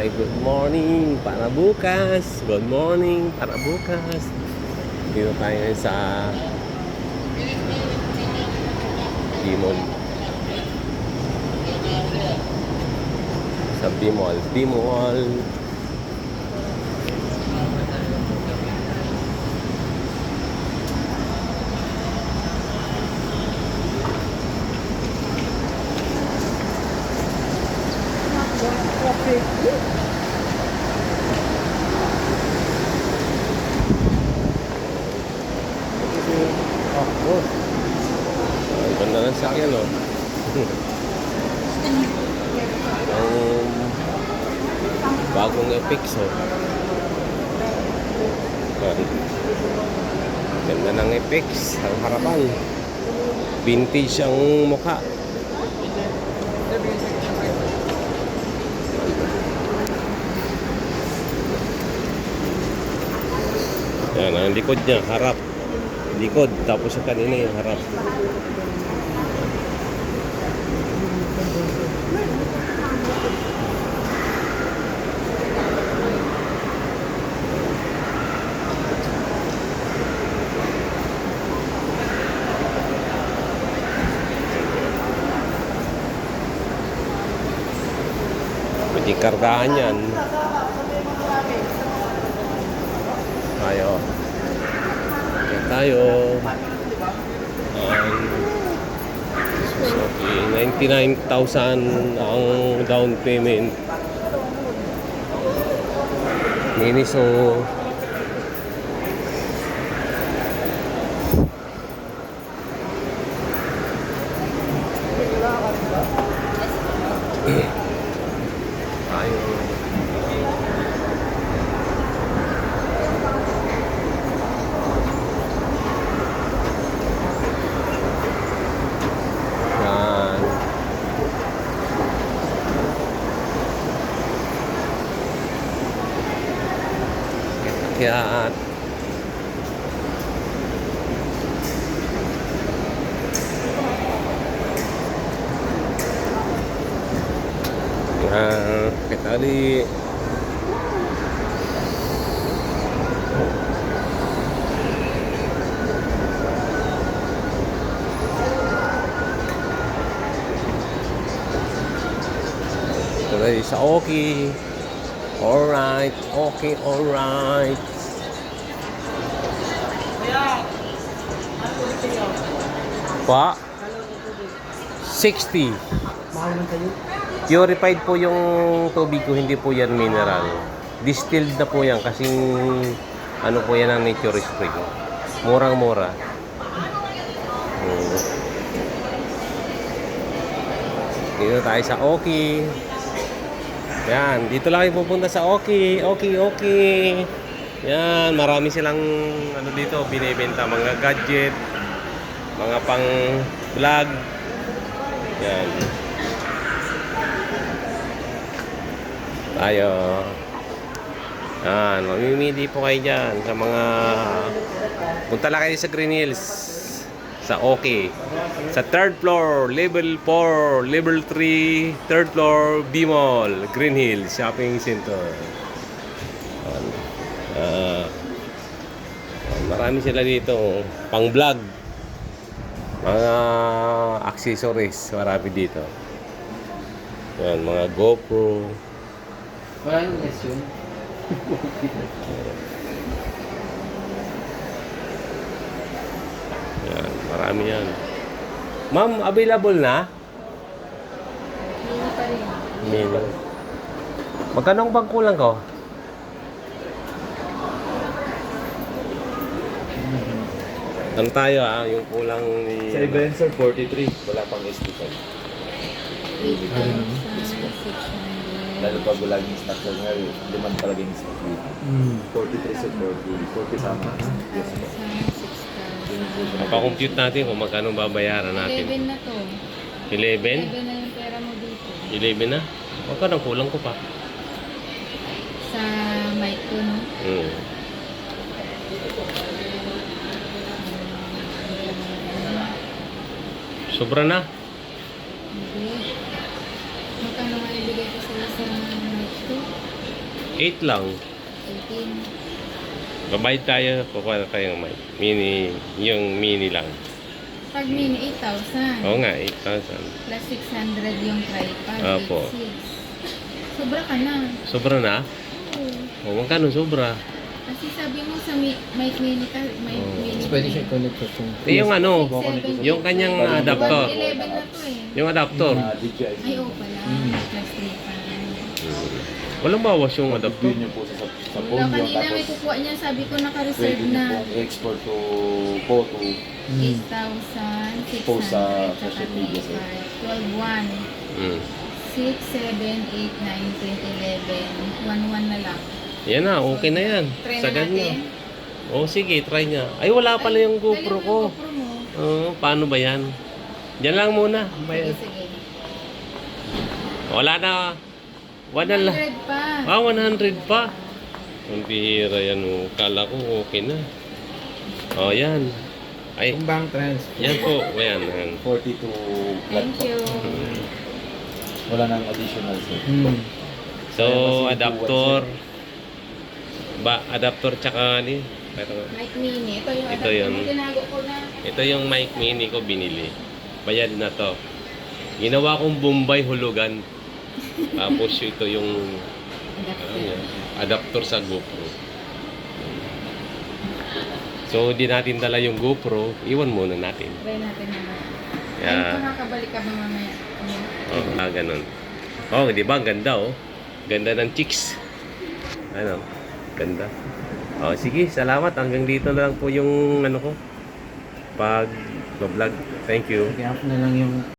Hi, good morning para bukas. Good morning para bukas. Dito tayo ngayon sa Bimol. Sa Bimol. Bimol. Oh, Ang ganda ng sakyan, oh. Bagong Epix, oh. Ganda ng Epix, ang harapan. Vintage ang mukha. Yan, ang likod niya, harap. Likod, tapos sa kanina yung harap. Pwede kargahan yan. Tayo. Okay, tayo. Um, Suzuki. 99,000 ang down payment. Miniso. Tayo. Yan. Kaya Yan. Kita ulit. Tuloy sa okay. Alright, okay, alright. Pa? 60. Mahal man kayo. Purified po yung tubig ko, hindi po yan mineral. Distilled na po yan kasing ano po yan ang nature spring. Murang-mura. Hmm. Dito tayo sa Oki. Yan, dito lang kayo pupunta sa Oki. Oki, Oki. Yan, marami silang ano dito, binibenta mga gadget, mga pang vlog. Yan. Tayo. Yan, mamimili po kayo dyan sa mga... Punta lang kayo sa Green Hills. Sa OK. Sa third floor, level 4, level 3, third floor, B-Mall, Green Hills, Shopping Center. Ah, marami sila dito. Pang vlog. Mga accessories, marami dito. Yan, mga GoPro. Wala yung less yun. Yan, marami yan. Ma'am, available na? Hindi pa rin. Mino. Magkano ang bang kulang ko? Ano tayo ah, yung kulang ni... Sa Ibenzer, 43. Wala pang SD card. 80,600. Lalo pag wala yung stock sa nga, liman talaga yung stock dito. Hmm. 43 sa 40. 40 sama. Yes po. Pakompute natin kung magkano babayaran natin. 11 na to. 11? 11 na yung pera mo dito. 11 na? Magkano ang kulang ko pa? Sa mic ko, no? Hmm. Sobra na? Hindi. Magkano nga ibigay ko sila sa mic ko? 8 lang. 18. Babayad tayo, kukuha na tayo ng mic. Mini, yung mini lang. Pag mini, 8,000. Oo nga, 8,000. Plus 600 yung tripod. Opo. 8,600. Sobra ka na. Sobra na? Oo. O, magkano sobra? Kasi sabi mo sa mi mic mini ka, mic Oo. mini. Pwede siya connect sa phone. Eh, yung ano, yung kanyang adapter. 111 na to eh. Yung adapter. Ah. Ay, oo pala. Mm. Plus 3 pa. Walang bawas yung adapter. Yun yung po sa, sa Wala, phone nyo. kanina may Tapos, kukuha niya, sabi ko naka-reserve na. pong export to photo. Mm. 8,600 Post sa social media, sir. 12, 1, Mm. 6, 7, 8, 9, 10, 11, 1, 1 na lang. Yan na, okay na yan. Try na Sagad natin. na. O sige, try niya. Ay, wala pala yung GoPro Dali mo ko. yung GoPro mo. Oo, paano ba yan? Diyan lang muna. Sige, Bay- sige. Wala na. Wala lang. 100 pa. Ah, 100 pa. Ang bihira yan. Oh. Kala ko okay na. O, yan. Ay, Yung bank transfer. yan po. Ayan, yan. 42 Thank you. Mm. Wala nang additional sir. Mm. So, adapter. Ba, adapter tsaka ni. Ito, Mic mini. Ito yung Ito adapter yun. Tinago ko na. ito yung mic mini ko binili. Bayad na to. Ginawa kong Bombay hulugan. Tapos ito yung ano Adapter. yan, adapter sa GoPro. So, di natin dala yung GoPro. Iwan muna natin. Try natin naman. Yeah. Ay, makakabalik ka ba mamaya? Oh, ah, ganun. Oh, di ba? Ang Ganda, oh. Ganda ng chicks. Ano? Ganda. Oh, sige, salamat. Hanggang dito na lang po yung ano ko. Pag vlog. Thank you. Ako na lang yung